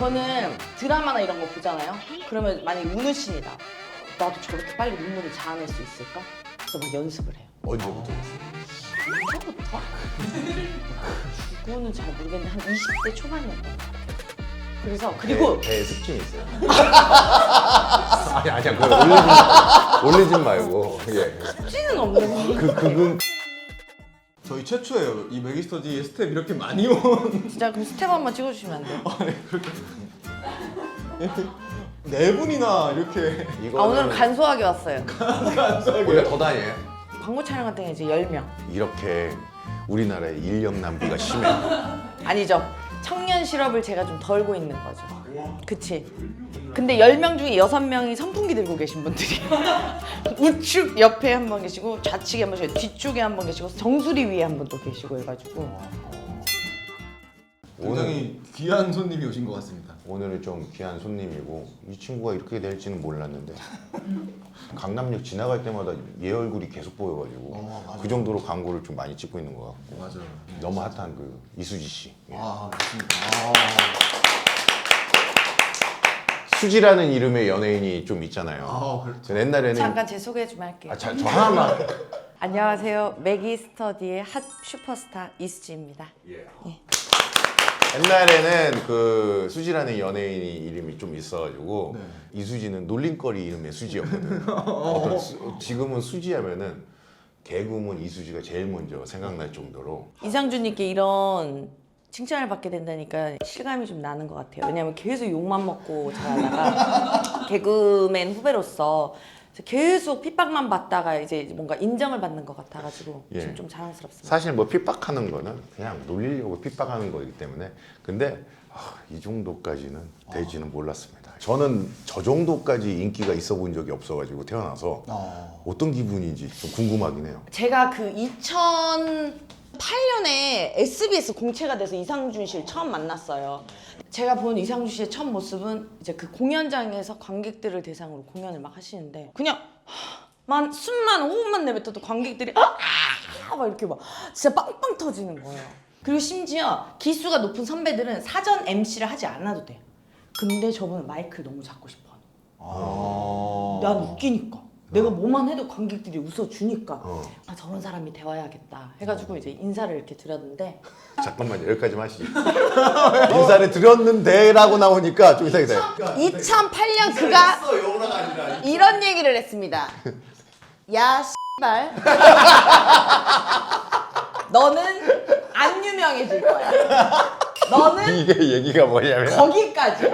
저는 드라마나 이런 거 보잖아요. 그러면 만약에 우는 씬이다. 나도 저렇게 빨리 눈물을 자아낼 수 있을까? 그래서 막 연습을 해요. 언제부터? 언제부터? 그거는 잘 모르겠는데 한 20대 초반이었던 것 같아요. 그래서 그리고 배, 배에 습진이 있어요. 아니 아니야 그거 올리지 올리지 말고 예. 찌는 없는 그 그건 저희 최초예요. 이 메기스터디 스텝 이렇게 많이 온. 진짜 그럼 스텝 한번 찍어주시면 안 돼요? 네 분이나 이렇게 아 오늘은 간소하게 왔어요. 원래 더 다녀요. 광고 촬영할 때는 이제 10명. 이렇게 우리나라의 인력 낭비가 심해. 아니죠. 청년 실업을 제가 좀 덜고 있는 거죠. 그치. 근데 10명 중에 6명이 선풍기 들고 계신 분들이 우측 옆에 한 번 계시고 좌측에 한 번 계시고 뒤쪽에 한 번 계시고 정수리 위에 한번또 계시고 해가지고 굉장히 귀한 손님이 오신 것 같습니다. 오늘은 좀 귀한 손님이고 이 친구가 이렇게 될지는 몰랐는데 강남역 지나갈 때마다 얘 얼굴이 계속 보여가지고 어. 그 정도로 광고를 좀 많이 찍고 있는 것 같고 맞아요. 너무 핫한 그 이수지 씨 예. 아 맞습니다. 수지라는 이름의 연예인이 좀 있잖아요. 아, 그렇죠. 저 옛날에는 잠깐 제 소개 좀 할게요. 아, 자, 저 하나만 안녕하세요. 매기 스터디의 핫 슈퍼스타 이수지입니다. 옛날에는 그 수지라는 연예인이 이름이 좀 있어가지고 네. 이수지는 놀림거리 이름의 수지였거든. 어떤 수- 지금은 수지하면은 개그우먼 이수지가 제일 먼저 생각날 정도로 이상준님께 이런 칭찬을 받게 된다니까 실감이 좀 나는 것 같아요. 왜냐면 계속 욕만 먹고 자라다가 개그맨 후배로서 계속 핍박만 받다가 이제 뭔가 인정을 받는 것 같아가지고 예. 지금 좀 자랑스럽습니다. 사실 뭐 핍박하는 거는 그냥 놀리려고 핍박하는 거기 때문에 근데 아, 이 정도까지는 될지는 몰랐습니다. 저는 저 정도까지 인기가 있어 본 적이 없어가지고 태어나서 어. 어떤 기분인지 좀 궁금하긴 해요. 제가 그 2008년에 SBS 공채가 돼서 이상준 씨를 처음 만났어요. 제가 본 이상준 씨의 첫 모습은 이제 그 공연장에서 관객들을 대상으로 공연을 막 하시는데 그냥 하, 만 숨만 호흡만 내뱉어도 관객들이 아! 아! 막 이렇게 막 진짜 빵빵 터지는 거예요. 그리고 심지어 기수가 높은 선배들은 사전 MC를 하지 않아도 돼. 근데 저분은 마이크를 너무 잡고 싶어. 아. 난 웃기니까. 내가 뭐만 해도 관객들이 웃어주니까 어. 아 저런 사람이 되어야겠다 해가지고 이제 인사를 이렇게 드렸는데 잠깐만요. 여기까지만 하시죠. 인사를 드렸는데라고 나오니까 좀 이상해요. 2008년 그가 이런 얘기를 했습니다. 야 씨발. 너는 안 유명해질 거야. 너는 이게 얘기가 뭐냐면 거기까지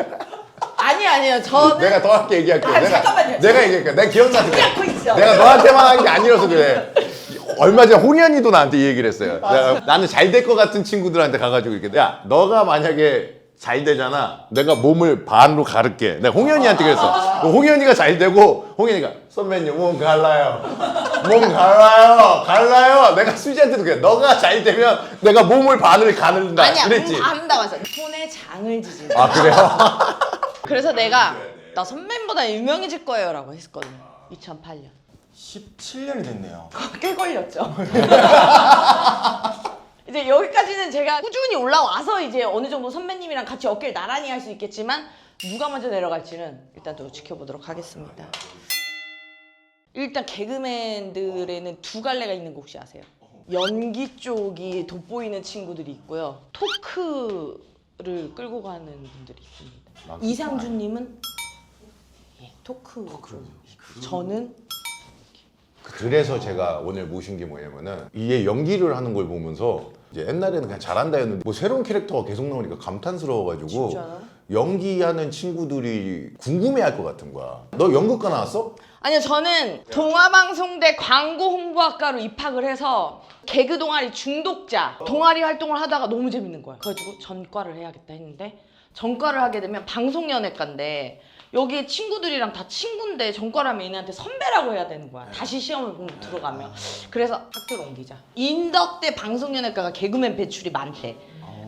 아니 아니요 저는 내가 너한테 얘기할게. 아, 내가 잠깐만요. 내가 얘기할게. 내가 기억나는데. 잡고 있어. 내가 너한테만 한 게 아니라서 그래. 얼마 전에 홍현이도 나한테 이 얘기를 했어요. 내가 나는 잘 될 것 같은 친구들한테 가가지고 이렇게 야 너가 만약에 잘 되잖아. 내가 몸을 반으로 가를게. 내가 홍현이한테 그랬어. 홍현이가 잘 되고 홍현이가 선배님 몸 갈라요. 몸 갈라요. 갈라요. 내가 수지한테도 그래. 너가 잘 되면 내가 몸을 반을 가는다. 아니야 그랬지. 음, 안다고 해서 손에 장을 지진다 아 그래요? 그래서 내가 나 선배님보다 유명해질 거예요 라고 했었거든요 2008년 17년이 됐네요. 꽤 걸렸죠. 이제 여기까지는 제가 꾸준히 올라와서 이제 어느 정도 선배님이랑 같이 어깨를 나란히 할 수 있겠지만 누가 먼저 내려갈지는 일단 또 지켜보도록 하겠습니다. 일단 개그맨들에는 두 갈래가 있는 거 혹시 아세요? 연기 쪽이 돋보이는 친구들이 있고요. 토크를 끌고 가는 분들이 있습니다. 난 이상준님은 예, 토크 쪽. 저는 그래서 제가 오늘 모신 게 뭐냐면은 이게 연기를 하는 걸 보면서 이제 옛날에는 그냥 잘한다였는데 뭐 새로운 캐릭터가 계속 나오니까 감탄스러워가지고 진짜요? 연기하는 친구들이 궁금해할 것 같은 거야. 너 연극과 나왔어? 아니요, 저는 동아방송대 광고 홍보학과로 입학을 해서 개그 동아리 중독자 동아리 활동을 하다가 너무 재밌는 거예요. 그래가지고 전과를 해야겠다 했는데 전과를 하게 되면 방송연예과인데 여기에 친구들이랑 다 친구인데 전과를 하면 얘네한테 선배라고 해야 되는 거야. 다시 시험을 보고 들어가면. 그래서 학교를 옮기자. 인덕대 방송연예과가 개그맨 배출이 많대.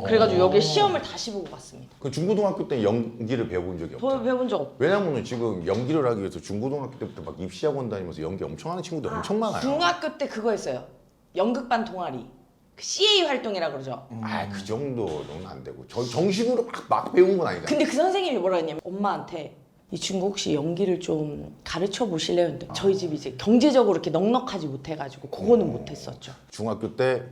그래가지고 여기에 시험을 다시 보고 갔습니다. 그 중고등학교 때 연기를 배워본 적이 없어. 배- 배운 적 없고. 왜냐면 지금 연기를 하기 위해서 중고등학교 때부터 막 입시학원 다니면서 연기 엄청 하는 친구들 엄청 많아요. 중학교 때 그거 했어요. 연극반 동아리. 그 CA 활동이라 그러죠. 아그 정도는 안 되고 저, 정식으로 막, 막 배운 건 아니잖아. 근데 그 선생님이 뭐라 했냐면 엄마한테 이 친구 혹시 연기를 좀 가르쳐 보실래요? 근데 저희 집이 이제 경제적으로 이렇게 넉넉하지 못해가지고 그거는 못했었죠. 중학교 때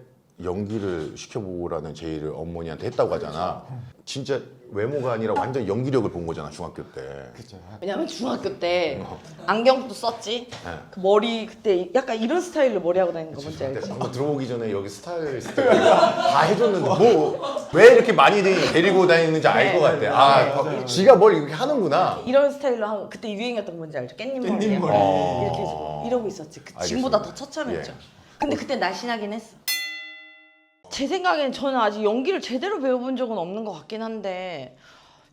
연기를 시켜보라는 제의를 어머니한테 했다고 하잖아. 진짜 외모가 아니라 완전 연기력을 본 거잖아 중학교 때. 그쵸. 왜냐면 중학교 때 안경도 썼지. 네. 그 머리 그때 약간 이런 스타일로 머리 하고 다니는 거 뭔지 근데 알지? 방금 들어오기 전에 여기 스타일리스트 다 해줬는데 뭐 왜 이렇게 많이 데리고 다니는지 알 것 같아. 아 지가 뭘 이렇게 하는구나. 이런 스타일로 하고 그때 유행이었던 거 뭔지 알죠? 깻잎 머리. 깻잎 머리. 이렇게 해서 이러고 있었지. 그 지금보다 더 알겠습니다. 처참했죠. 예. 근데 그때 날씬하긴 했어. 제 생각엔 저는 아직 연기를 제대로 배워본 적은 없는 것 같긴 한데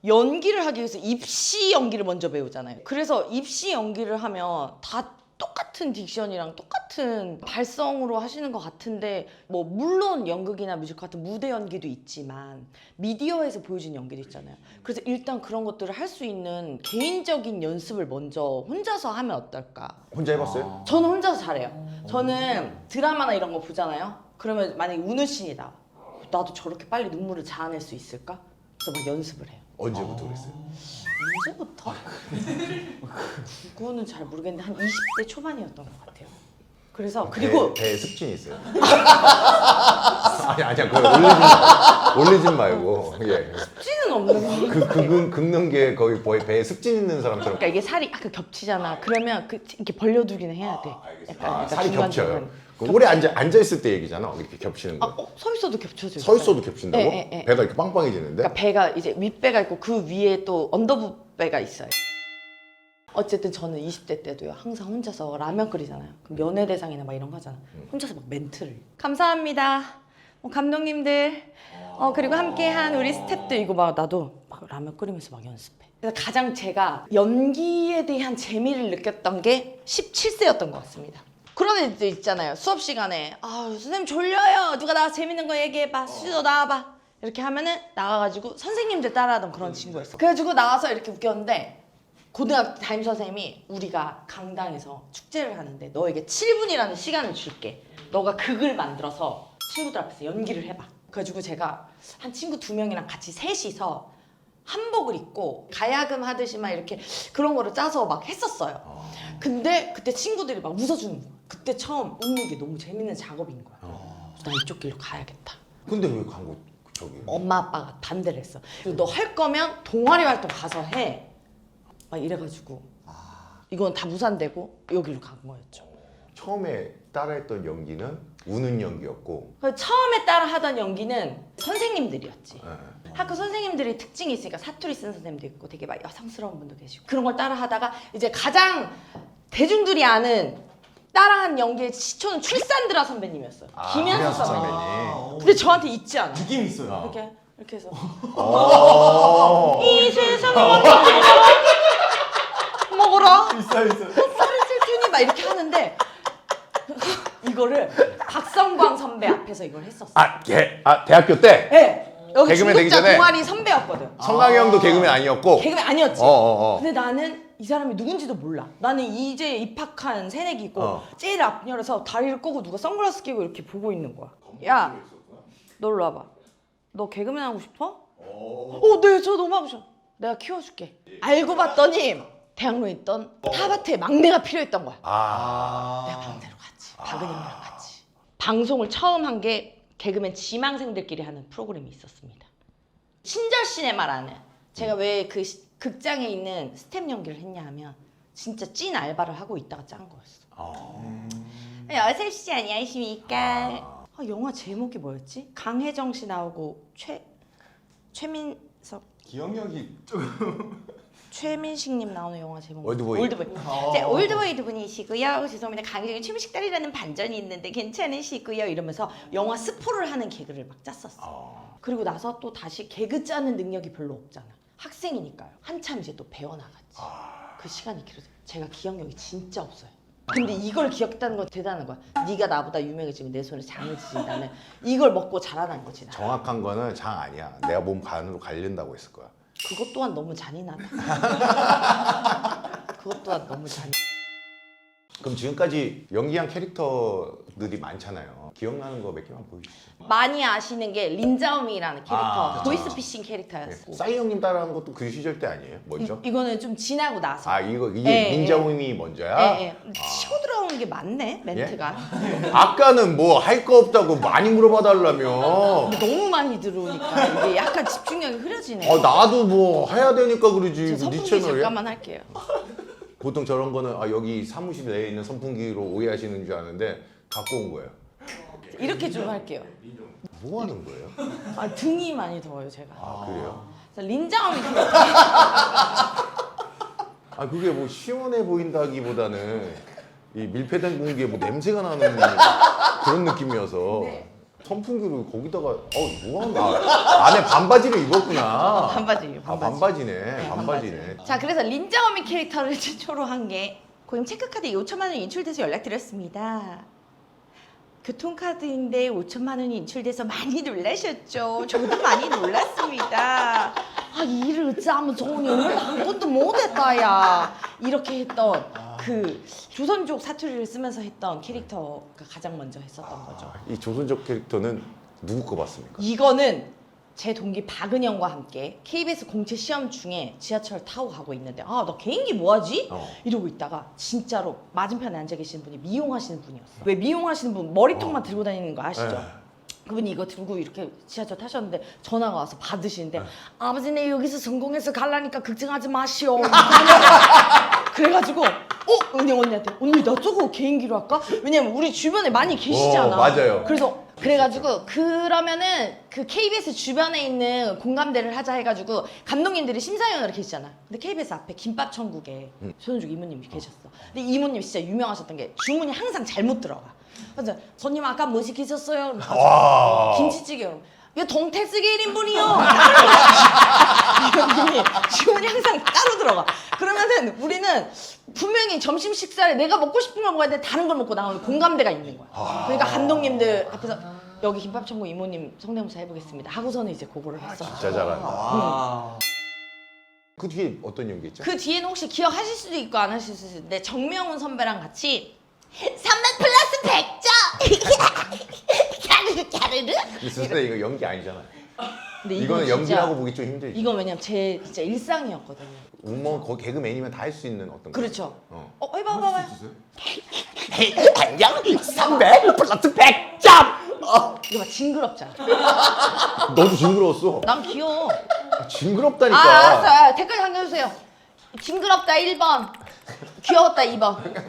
연기를 하기 위해서 입시 연기를 먼저 배우잖아요. 그래서 입시 연기를 하면 다 똑같은 딕션이랑 똑같은 발성으로 하시는 것 같은데 뭐 물론 연극이나 뮤지컬 같은 무대 연기도 있지만 미디어에서 보여준 연기도 있잖아요. 그래서 일단 그런 것들을 할 수 있는 개인적인 연습을 먼저 혼자서 하면 어떨까? 혼자 해봤어요? 저는 혼자서 잘해요. 저는 드라마나 이런 거 보잖아요. 그러면 만약에 우는 씬이 나. 나도 저렇게 빨리 눈물을 자아낼 수 있을까? 그래서 막 연습을 해요. 언제부터 그랬어요? 언제부터? 그거는 잘 모르겠는데 한 20대 초반이었던 것 같아요. 그래서 그리고 배, 배에 습진이 있어요. 아니 아니야 그거 올리지 마. 올리지 말고 예. 찌는 없는 거. 그 긁는 긁는 게 거의 거의 배에 습진 있는 사람처럼 그러니까 이게 살이 아까 겹치잖아. 그러면 그 이렇게 벌려두기는 해야 돼. 아, 그러니까 살이 중간중간. 그 오래 앉아 앉아 있을 때 얘기잖아. 이렇게 겹치는 아, 거. 어, 서 있어도 겹쳐져. 서 있어도 겹친다고? 예, 예, 예. 배가 이렇게 빵빵해지는데? 그러니까 배가 이제 윗배가 있고 그 위에 또 언더부배가 있어요. 어쨌든 저는 20대 때도요 항상 혼자서 라면 끓이잖아요. 그럼 연예대상이나 막 이런 거 하잖아. 혼자서 막 멘트를. 감사합니다. 어, 감독님들 어, 그리고 함께한 우리 스탭들 이거 막 나도 막 라면 끓이면서 막 연습해. 그래서 가장 제가 연기에 대한 재미를 느꼈던 게 17세였던 것 같습니다. 그런 애들 있잖아요. 수업 시간에 아 선생님 졸려요. 누가 나와 재밌는 거 얘기해봐. 수지도 나와봐. 이렇게 하면은 나가가지고 선생님들 따라하던 그런 친구였어. 그래가지고 나와서 이렇게 웃겼는데 고등학교 담임 선생님이 우리가 강당에서 축제를 하는데 너에게 7분이라는 시간을 줄게. 너가 극을 만들어서 친구들 앞에서 연기를 해봐. 그래가지고 제가 한 친구 두 명이랑 같이 셋이서 한복을 입고 가야금 하듯이 막 이렇게 그런 거를 짜서 막 했었어요. 근데 그때 친구들이 막 웃어주는 거야. 그때 처음 웃는 게 너무 재밌는 작업인 거야. 그래서 나 이쪽 길로 가야겠다. 근데 왜 광고 저기? 엄마 아빠가 반대를 했어. 너 할 거면 동아리 활동 가서 해. 막 이래가지고 이건 다 무산되고 여기로 간 거였죠. 처음에 따라했던 연기는 우는 연기였고 처음에 따라 하던 연기는 선생님들이었지. 예. 학교 선생님들이 특징이 있으니까 사투리 쓰는 선생님도 있고 되게 막 여성스러운 분도 계시고 그런 걸 따라 하다가 이제 가장 대중들이 아는 따라한 연기의 시초는 출산드라 선배님이었어요. 아, 김현수 김현수 선배님. 선배님. 어, 근데 저한테 있지 않아. 느낌 있어요. 이렇게 이렇게 해서 어. 이 세상에 먹어라 있어요, 있어요. 쌀을 쓸 테니 막 이렇게 하는데 이거를 박성광 선배 앞에서 이걸 했었어. 아, 개, 아 대학교 때 네. 여기 개그맨 되기 중독자 전에? 동아리 선배였거든. 성강이 형도 개그맨 아니었고. 개그맨 아니었지. 어, 어, 어. 근데 나는 이 사람이 누군지도 몰라. 나는 이제 입학한 새내기고 어. 제일 앞열에서 다리를 꼬고 누가 선글라스 끼고 이렇게 보고 있는 거야. 야, 너 일로 와봐. 너 개그맨 하고 싶어? 어, 네, 저 너무 하고 싶어. 내가 키워줄게. 알고 봤더니 대학로에 있던 타바트의 막내가 필요했던 거야. 아. 내가 방대로 갔지. 박은영이랑 같이. 방송을 처음 한 게 개그맨 지망생들끼리 하는 프로그램이 있었습니다. 친절 시네마라는 제가 왜 그 극장에 있는 스텝 연기를 했냐 하면 진짜 찐 알바를 하고 있다가 짠 거였어. 네, 어서 오시지 안녕하십니까. 아, 영화 제목이 뭐였지? 강혜정 씨 나오고 최 최민석 기억력이 조금. 최민식님 나오는 영화 제목 올드보이. 올드보이. 어. 네, 올드보이 두 분이시고요. 죄송합니다. 강희정이 최민식 딸이라는 반전이 있는데 괜찮으시고요. 이러면서 영화 스포를 하는 개그를 막 짰었어. 그리고 나서 또 다시 개그 짜는 능력이 별로 없잖아. 학생이니까요. 한참 이제 또 배워나갔지. 그 시간이 길어져. 제가 기억력이 진짜 없어요. 근데 이걸 기억했다는 건 대단한 거야. 네가 나보다 유명해지면 내 손에 장을 지지. 나는 이걸 먹고 자라난 거지. 나. 정확한 거는 장 아니야. 내가 몸 간으로 갈린다고 했을 거야. 그것 또한 너무 잔인하다. 그것 또한 너무 잔인. 그럼 지금까지 연기한 캐릭터 캐릭터들이 많잖아요. 기억나는 거 몇 개만 보여주시죠. 많이 아시는 게 린자오미라는 캐릭터 아, 보이스피싱 네. 캐릭터였고 싸이 형님 따라한 것도 그 시절 때 아니에요? 먼저? 이, 이거는 좀 지나고 나서 아 이거 이게 예, 닌자홈이 먼저야? 예, 예. 치고 들어오는 게 맞네 멘트가 아까는 뭐 할 거 없다고 많이 물어봐 달라며. 근데 너무 많이 들어오니까 이게 약간 집중력이 흐려지네 어 나도 뭐 해야 되니까 그러지. 저네 선풍기 채널이야. 잠깐만 할게요 보통 저런 거는 아 여기 사무실 내에 있는 선풍기로 오해하시는 줄 아는데 갖고 온 거예요. 이렇게 좀 할게요 뭐 하는 거예요? 아 등이 많이 더워요 제가 아 그래요? 그래서 린자오미 캐릭터 아 그게 뭐 시원해 보인다기보다는 이 밀폐된 공기에 뭐 냄새가 나는 그런 느낌이어서 네. 선풍기를 거기다가 어 뭐하나 아, 안에 반바지를 입었구나. 반바지예요 아 반바지 반바지네. 반바지네. 자 그래서 린자오미 캐릭터를 최초로 한 게 고객님 체크카드에 5천만 원이 인출돼서 연락드렸습니다. 교통카드인데 5천만 원이 인출돼서 많이 놀라셨죠? 저도 많이 놀랐습니다. 아 일을 짜면 좋으니 오늘 아무것도 못했다 야. 이렇게 했던 그 조선족 사투리를 쓰면서 했던 캐릭터가 가장 먼저 했었던 거죠. 이 조선족 캐릭터는 누구 거 봤습니까? 이거는 제 동기 박은영과 함께 KBS 공채 시험 중에 지하철 타고 가고 있는데 아 나 개인기 뭐하지? 어. 이러고 있다가 진짜로 맞은편에 앉아 계시는 분이 미용하시는 분이었어. 왜 미용하시는 분 머리통만 들고 다니는 거 아시죠? 네. 그분이 이거 들고 이렇게 지하철 타셨는데 전화가 와서 받으시는데 네. 아버지 내 여기서 성공해서 갈라니까 걱정하지 마시오. 그래가지고 어 은영 언니한테 언니 나 저거 개인기로 할까? 왜냐면 우리 주변에 많이 계시잖아. 어, 맞아요. 그래서 그래가지고 그러면은 그 KBS 주변에 있는 공감대를 하자 해가지고 감독님들이 심사위원으로 계시잖아. 근데 KBS 앞에 김밥 천국에 음. 손은juk 이모님이 계셨어. 근데 이모님 진짜 유명하셨던 게 주문이 항상 잘못 들어가. 그래서 손님 아까 뭐 시키셨어요? 와. 김치찌개요. 이거 동태찌개 1인분이요. 이모님이 주문이 항상 따로 들어가. 그러면은 우리는 분명히 점심 식사에 내가 먹고 싶은 걸 먹어야 돼 다른 걸 먹고 나오는 공감대가 있는 거야. 그러니까 감독님들 앞에서 여기 김밥 천국 이모님 성대모사 해보겠습니다. 하고서는 이제 그거를 했어. 진짜 잘한다. 아. 그 뒤에 어떤 연기 있죠? 그 뒤에는 혹시 기억하실 수도 있고 안 하실 수도 있는데 정명훈 선배랑 같이 300 플러스 100점! 갸르르 갸르르? 근데 이거 연기 아니잖아. 근데 이거는 진짜- 연기라고 보기 좀 힘들지. 이건 왜냐면 제 진짜 일상이었거든요. 우먼 거 개그맨이면 다 할 수 있는 어떤. 거. 그렇죠. 어. 어, 해봐, 해봐, 해봐. 안녕 300 플러스 100점. 이거 봐, 징그럽잖아. 너도 징그러웠어. 난 귀여워. 징그럽다니까. 아, 알았어요. 댓글 남겨주세요. 징그럽다 1번, 귀여웠다 2번.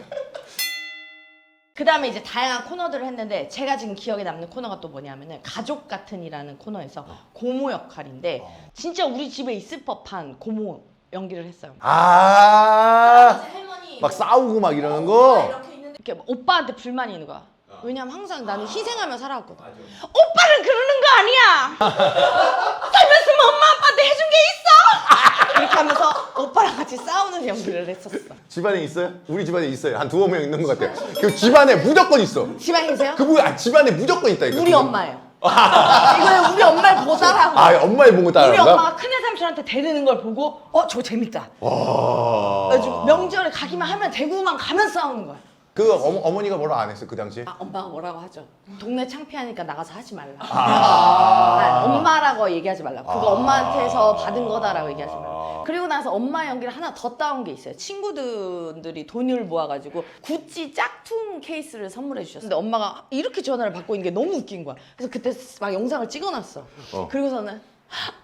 그 다음에 이제 다양한 코너들을 했는데 제가 지금 기억에 남는 코너가 또 뭐냐면은 가족 같은이라는 코너에서 고모 역할인데 진짜 우리 집에 있을 법한 고모 연기를 했어요. 아. 할머니 막 싸우고 막 이러는 거. 이렇게 있는데 이렇게 오빠한테 불만이 있는 거야. 왜냐면 항상 나는 희생하며 살아왔거든. 오빠는 그러는 거 아니야. 살면서 엄마 아빠한테 해준 게 있어. 이렇게 하면서 오빠랑 같이 싸우는 연기를 했었어. 집안에 있어요? 우리 집안에 있어요. 한 두어 명 있는 것 같아요. 그 집안에 무조건 있어. 집안에 계세요? 그분 아, 집안에 무조건 있다니까. 우리 그분. 엄마예요. 이거는 우리 엄마를 보자라고. 아 엄마의 본거 우리 따라한가? 엄마가 큰애 삼촌한테 데리는 걸 보고 어 저거 재밌다. 와. 그래가지고 명절에 가기만 하면 대구만 가면 싸우는 거야. 그 어머, 어머니가 뭐라 안 했어 그 당시에? 아, 엄마가 뭐라고 하죠? 동네 창피하니까 나가서 하지 말라. 아. 아, 엄마라고 얘기하지 말라고. 그거 아. 엄마한테서 받은 거다라고 얘기하지 말라고. 그리고 나서 엄마 연기를 하나 더 따온 게 있어요. 친구들이 돈을 모아가지고 구찌 짝퉁 케이스를 선물해 주셨어요. 근데 엄마가 이렇게 전화를 받고 있는 게 너무 웃긴 거야. 그래서 그때 막 영상을 찍어놨어. 어. 그리고서는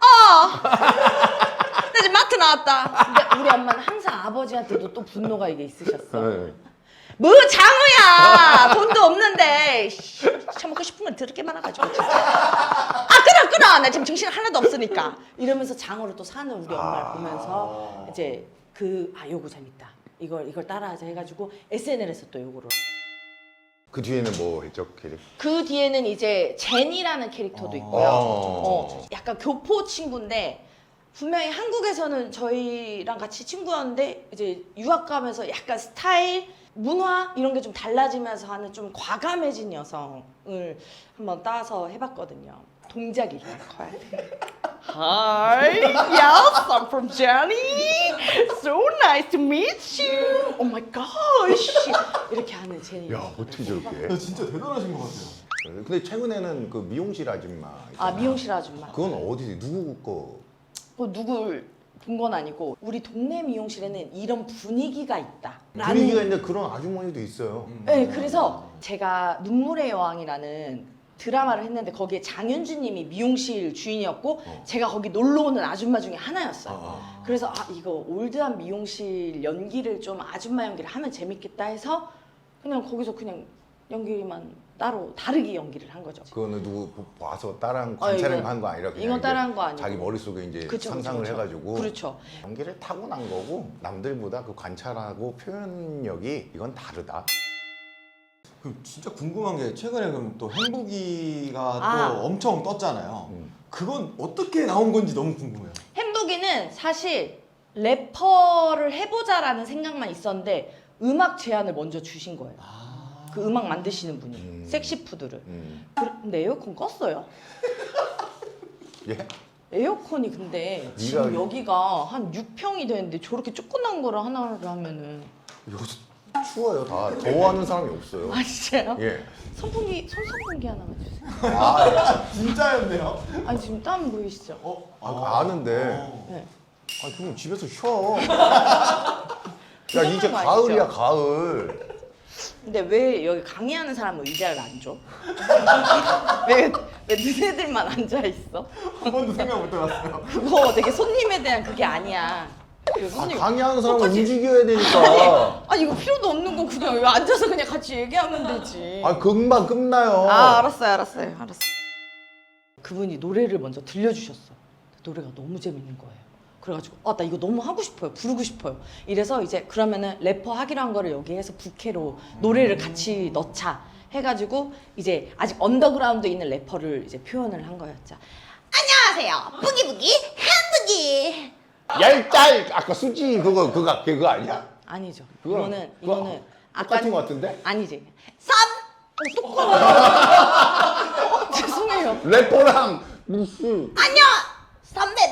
아! 나 지금 마트 나왔다. 근데 우리 엄마는 항상 아버지한테도 또 분노가 이게 있으셨어. 네. 뭐 장우야 돈도 없는데 씨, 처먹고 싶은 건 들을 게 많아가지고 진짜. 아 끊어 끊어 나 지금 정신 하나도 없으니까 이러면서 장우를 또 사는 우리 엄마를 아. 보면서 이제 그 아 요거 재밌다 이걸 이걸 따라하자 해가지고 SNL에서 또 요거를 그 뒤에는 뭐 했죠 캐릭? 그 뒤에는 이제 제니라는 캐릭터도 있고요 어. 어, 약간 교포 친구인데 분명히 한국에서는 저희랑 같이 친구였는데 이제 유학 가면서 약간 스타일, 문화 이런 게 좀 달라지면서 하는 좀 과감해진 여성을 한번 따서 해봤거든요. 동작이 커야 돼. Hi, yes, I'm from Jenny. So nice to meet you. Oh my gosh. 이렇게 하는 제니. 야 어떻게 저렇게? 진짜 대단하신 것 같아요. 근데 최근에는 그 미용실 아줌마. 아 있잖아. 미용실 아줌마. 그건 어디 누구 거? 그 누굴 본 건 아니고 우리 동네 미용실에는 이런 분위기가 있다. 라는 분위기가 있는데 그런 아주머니도 있어요. 네, 그래서 제가 눈물의 여왕이라는 드라마를 했는데 거기에 장윤주님이 미용실 주인이었고 제가 거기 놀러 오는 아줌마 중에 하나였어요. 그래서 아 이거 올드한 미용실 연기를 좀 아줌마 연기를 하면 재밌겠다 해서 그냥 거기서 그냥 연기만 따로 다르게 연기를 한 거죠. 그거는 누구 와서 따라한 어, 관찰을 이건- 한 거 아니라 그냥 이건 이제 따라한 거 아니고. 자기 머릿속에 이제 그쵸, 상상을 그쵸, 그쵸. 해가지고 그렇죠. 연기를 타고난 거고 남들보다 그 관찰하고 표현력이 이건 다르다. 그 진짜 궁금한 게 최근에 그럼 또 행복이가 아. 또 엄청 떴잖아요. 음. 그건 어떻게 나온 건지 너무 궁금해요. 햄버기는 사실 래퍼를 해보자라는 생각만 있었는데 음악 제안을 먼저 주신 거예요. 그 음악 만드시는 분이 음. 섹시푸드를. 음. 그래- 근데 에어컨 껐어요. 예? 에어컨이 근데 지금 네가- 여기가 한 6평이 되는데 저렇게 조그만 거를 하나를 하면은 요새 추워요 다. 더워하는 사람이 없어요. 아 진짜요? 예. 선풍기 손 선풍기 하나만 주세요. 아, 진짜였네요. 아니 지금 땀 보이시죠? 어? 아, 아는데. 어. 네. 아 그럼 집에서 쉬어. 야 이제 거 가을이야? 가을. 근데 왜 여기 강의하는 사람은 의자를 안 줘? 왜, 왜 너네들만 앉아 있어? 한 번도 생각 못 해봤어요. 그거 되게 손님에 대한 그게 아니야. 그 아, 손님. 강의하는 사람은 똑같이- 움직여야 되니까. 아 이거 필요도 없는 거 그냥 왜 앉아서 그냥 같이 얘기하면 되지. 아 금방 끝나요. 아 알았어요 알았어요 알았어. 그분이 노래를 먼저 들려주셨어. 노래가 너무 재밌는 거예요. 그래가지고 아 나 이거 너무 하고 싶어요 부르고 싶어요. 이래서 이제 그러면은 래퍼 하기로 한 거를 여기에서 부캐로 노래를 같이 넣자 해가지고 이제 아직 언더그라운드 있는 래퍼를 이제 표현을 한 거였죠. 안녕하세요 부기부기 ham부기 얄짤 아까 수지 그거 그거 그거 아니야? 아니죠. 그거- 이거는 그거 이거는 똑같은 거 같은데? 아니지. 쌈. 어, 똑같아. 어, 죄송해요. 래퍼랑 무슨 아니요. 선배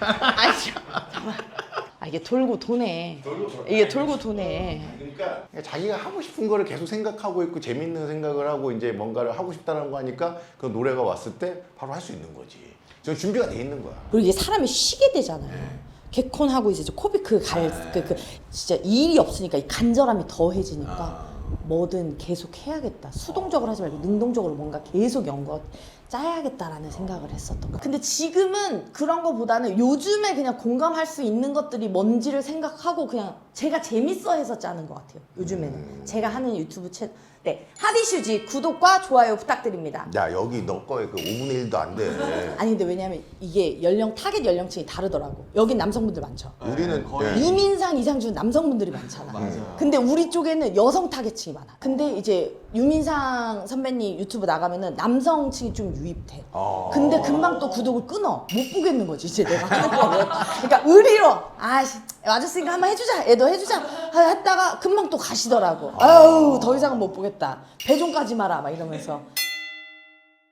아니죠. 잠깐. 아 이게 돌고 도네. 이게 돌고 도네. 그러니까 자기가 하고 싶은 거를 계속 생각하고 있고 재밌는 생각을 하고 이제 뭔가를 하고 싶다는 거 하니까 그 노래가 왔을 때 바로 할 수 있는 거지. 저 준비가 돼 있는 거야. 그리고 이게 사람이 쉬게 되잖아요. 개콘하고 이제 저 코비크 갈 그 그 진짜 일이 없으니까 이 간절함이 더해지니까 뭐든 계속 해야겠다. 수동적으로 하지 말고 능동적으로 뭔가 계속 연거 짜야겠다라는 생각을 했었던 거. 근데 지금은 그런 거보다는 요즘에 그냥 공감할 수 있는 것들이 뭔지를 생각하고 그냥 제가 재밌어 해서 짜는 것 같아요. 요즘에는 제가 하는 유튜브 채널 네 하디슈지 구독과 좋아요 부탁드립니다. 야 여기 너 거에 그 5분의 1도 안 돼. 아니 근데 왜냐면 이게 연령 타겟 연령층이 다르더라고. 여긴 남성분들 많죠. 우리는 거의- 예. 이민상, 이상 준 남성분들이 많잖아. 맞아요. 근데 우리 쪽에는 여성 타겟층이 많아. 근데 이제 유민상 선배님 유튜브 나가면은 남성층이 좀 유입돼. 아. 근데 금방 또 구독을 끊어. 못 보겠는 거지 이제 내가 하는 거를. 그러니까 의리로 아씨 와줬으니까 한번 해주자. 애도 해주자. 하- 했다가 금방 또 가시더라고. 아유 더 이상은 못 보겠다. 배종까지 마라 막 이러면서.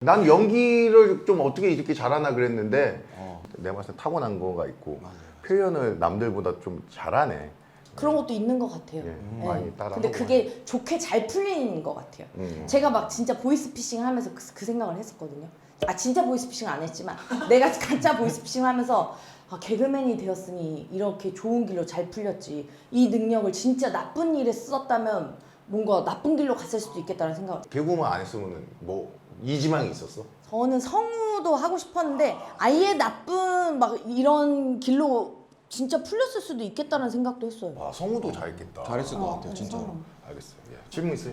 난 연기를 좀 어떻게 이렇게 잘하나 그랬는데 어. 내 맛에 타고난 거가 있고 맞아요. 표현을 남들보다 좀 잘하네. 그런 것도 있는 것 같아요. 예, 예. 많이 따라. 근데 그게 좋게 잘 풀리는 것 같아요. 음. 제가 막 진짜 보이스피싱 하면서 그, 그 생각을 했었거든요. 아 진짜 보이스피싱 안 했지만 내가 가짜 보이스피싱 하면서 아, 개그맨이 되었으니 이렇게 좋은 길로 잘 풀렸지. 이 능력을 진짜 나쁜 일에 썼다면 뭔가 나쁜 길로 갔을 수도 있겠다는 생각을. 개그만 안 했으면 뭐 이 지망이 있었어. 저는 성우도 하고 싶었는데 아예 나쁜 막 이런 길로 진짜 풀렸을 수도 있겠다는 생각도 했어요. 와 성우도 잘했겠다. 잘했을 것 어, 같아요, 어, 진짜로. 어. 알겠어요. 예. 질문 있어요?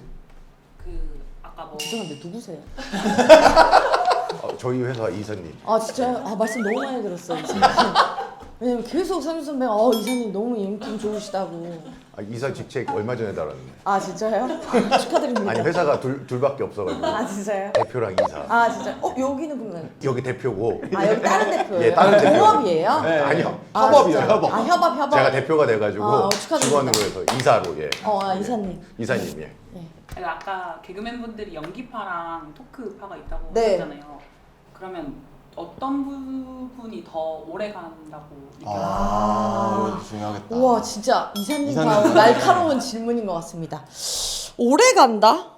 그 아까 뭐 죄송한데 누구세요? 어, 저희 회사 이사님. 아 진짜요? 아 말씀 너무 많이 들었어요 이사님. 왜냐면 계속 선수 선배가 어 이사님 너무 인품 좋으시다고. 아, 이사 직책 얼마 전에 달았는데. 아 진짜요? 축하드립니다. 아니 회사가 둘 둘밖에 없어가지고 아 진짜요? 대표랑 이사. 아 진짜. 어 여기는 그러면 여기 대표고 아 여기 다른 대표예요? 예, 다른 대표. 동업이에요? 네. 아니요. 아, 협업이에요, 진짜? 협업. 아 협업 협업. 제가 대표가 돼가지고 어, 축하드립니다. 직원으로 해서 이사로 예. 어 아, 이사님. 이사님 예. 네. 제가 아까 개그맨 분들이 연기파랑 토크파가 있다고 네. 했잖아요. 그러면 어떤 부분이 더 오래 간다고 느껴요? 아, 이거 중요하겠다. 우와 진짜 이사님 이사님. 다운 날카로운 질문인 것 같습니다. 오래 간다?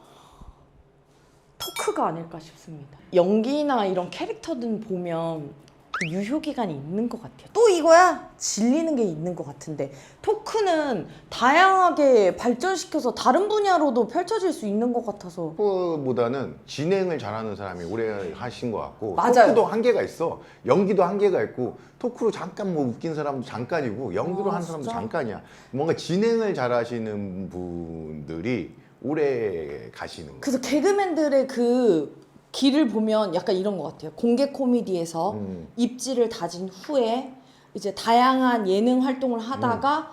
토크가 아닐까 싶습니다. 연기나 이런 캐릭터들 보면 그 유효 기간이 있는 것 같아요. 또 이거야 질리는 게 있는 것 같은데 토크는 다양하게 발전시켜서 다른 분야로도 펼쳐질 수 있는 것 같아서 토크보다는 진행을 잘하는 사람이 오래 하신 것 같고 맞아요. 토크도 한계가 있어 연기도 한계가 있고 토크로 잠깐 뭐 웃긴 사람도 잠깐이고 연기로 아, 하는 사람도 진짜? 잠깐이야 뭔가 진행을 잘하시는 분들이 오래 가시는 거야 그래서 개그맨들의 그 길을 보면 약간 이런 것 같아요. 공개 코미디에서 음. 입지를 다진 후에 이제 다양한 예능 활동을 하다가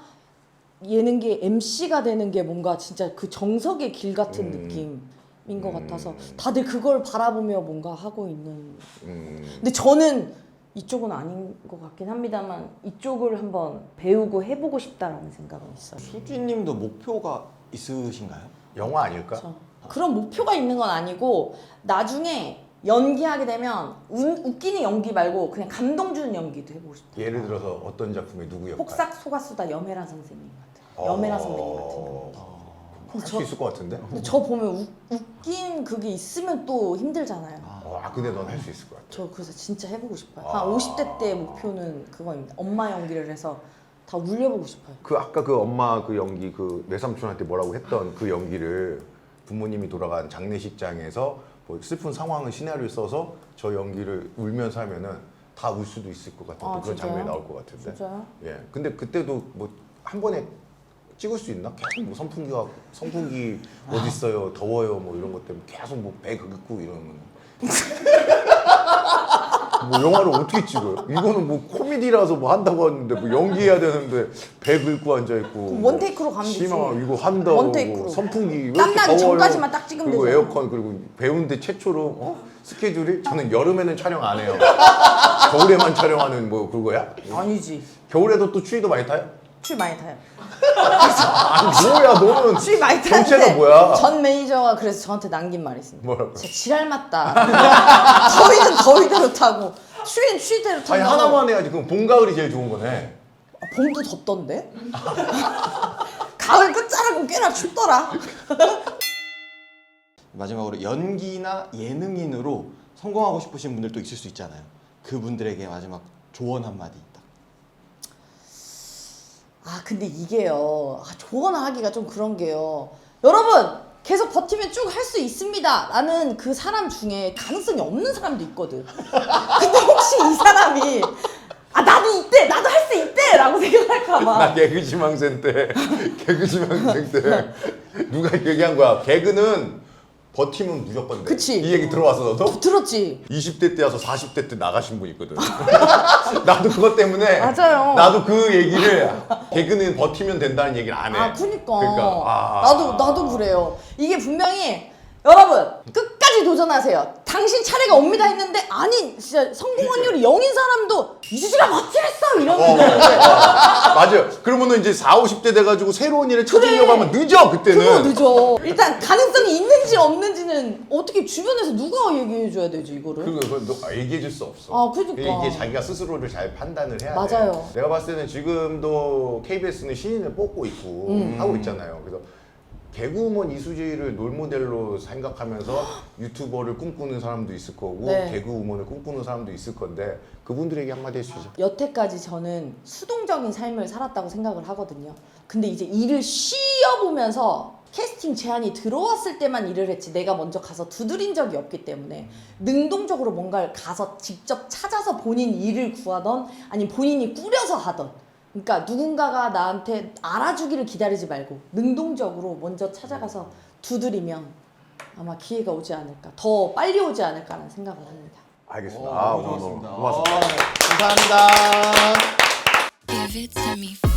예능계 MC가 되는 게 뭔가 진짜 그 정석의 길 같은 음. 느낌인 것 음. 같아서 다들 그걸 바라보며 뭔가 하고 있는. 음. 근데 저는 이쪽은 아닌 것 같긴 합니다만 이쪽을 한번 배우고 해보고 싶다라는 생각은 있어요. 수지님도 목표가 있으신가요? 영화 아닐까? 그렇죠. 그런 목표가 있는 건 아니고 나중에 연기하게 되면 운- 웃기는 연기 말고 그냥 감동 주는 연기도 해보고 싶다. 예를 들어서 어떤 작품에 누구 역할? 폭삭 속았수다 염혜란 선생님 같은. 염혜란 선배님 같은. 거. 할수 저- 있을 것 같은데? 근데 저 보면 우, 웃긴 그게 있으면 또 힘들잖아요. 어, 아 근데 넌 할 수 있을 것 같아 저 그래서 진짜 해보고 싶어요. 아. 한 50대 때 목표는 그거입니다. 엄마 연기를 해서 다 울려보고 싶어요. 그 아까 그 엄마 그 연기 그 외삼촌한테 뭐라고 했던 그 연기를 부모님이 돌아간 장례식장에서 뭐 슬픈 상황을 시나리오 써서 저 연기를 울면서 하면은 다 울 수도 있을 것 같은 아, 그런 진짜요? 장면이 나올 것 같은데. 진짜요? 예. 근데 그때도 뭐 한 번에 찍을 수 있나? 계속 뭐 선풍기가 선풍기 어디 있어요? 더워요. 뭐 이런 것 때문에 계속 뭐 배 긁고 이러면. 뭐 영화를 어떻게 찍어요? 이거는 뭐 코미디라서 뭐 한다고 하는데 뭐 연기해야 되는데 배 긁고 앉아 있고. 원테이크로 가면 되지. 심하 이거 한다고 원테이크로. 선풍기 왜 이렇게 땀나기 더워요? 전까지만 딱 찍으면 그리고 되잖아. 에어컨 그리고 배우인데 최초로 어? 스케줄이 저는 여름에는 촬영 안 해요. 겨울에만 촬영하는 뭐 그거야? 아니지. 겨울에도 또 추위도 많이 타요? 추위 많이 타요. 아니 뭐야 너는 추위 많이 타는데 정체가 뭐야? 전 매니저가 그래서 저한테 남긴 말이 있습니다. 뭐라고? 진짜 지랄 맞다. 더위는 더위대로 타고 추위는 추위대로 타고 아니 하나만 해야지 그럼 봄 가을이 제일 좋은 거네. 아, 봄도 덥던데? 가을 끝자락은 꽤나 춥더라. 마지막으로 연기나 예능인으로 성공하고 싶으신 분들도 있을 수 있잖아요. 그분들에게 마지막 조언 한마디. 아 근데 이게요. 아, 조언하기가 좀 그런 게요. 여러분 계속 버티면 쭉 할 수 있습니다. 라는 그 사람 중에 가능성이 없는 사람도 있거든. 근데 혹시 이 사람이 아 나도 이때 나도 할 수 있대! 라고 생각할까봐. 나 개그 지망생 때. 개그 지망생 때. 누가 얘기한 거야? 개그는 버티면 무조건 돼. 그치. 이 얘기 들어왔어 너도? 들었지 20대 때 와서 40대 때 나가신 분 있거든. 나도 그것 때문에 맞아요. 나도 그 얘기를 개그는 버티면 된다는 얘기를 안 해. 아 그니까, 그러니까 아. 나도 나도 그래요 이게 분명히 여러분 끝까지 도전하세요 당신 차례가 옵니다 했는데 아니 진짜 성공 확률이 0인 사람도 이수지가 버티랬어 이러는데 맞아요. 그러면은 이제 4, 50대 돼가지고 새로운 일을 찾으려고 하면 늦어 그때는. 그거 늦어. 일단 가능성이 있는지 없는지는 어떻게 주변에서 누가 얘기해 줘야 되지 이거를? 그거 그거 너 얘기해 줄 수 없어. 아, 그러니까. 이게 자기가 스스로를 잘 판단을 해야 맞아요. 돼. 내가 봤을 때는 지금도 KBS는 신인을 뽑고 있고 음. 하고 있잖아요. 그래서 개그우먼 이수지를 롤모델로 생각하면서 유튜버를 꿈꾸는 사람도 있을 거고 네. 개그우먼을 꿈꾸는 사람도 있을 건데 그분들에게 한마디 해주시죠. 여태까지 저는 수동적인 삶을 살았다고 생각을 하거든요. 근데 이제 일을 쉬어보면서 캐스팅 제안이 들어왔을 때만 일을 했지 내가 먼저 가서 두드린 적이 없기 때문에 능동적으로 뭔가를 가서 직접 찾아서 본인 일을 구하던 아니면 본인이 꾸려서 하던 그러니까 누군가가 나한테 알아주기를 기다리지 말고 능동적으로 먼저 찾아가서 두드리면 아마 기회가 오지 않을까 더 빨리 오지 않을까라는 생각을 합니다. 알겠습니다. 오, 아, 너무 오늘 고맙습니다. 고맙습니다. 아, 감사합니다. Give it to me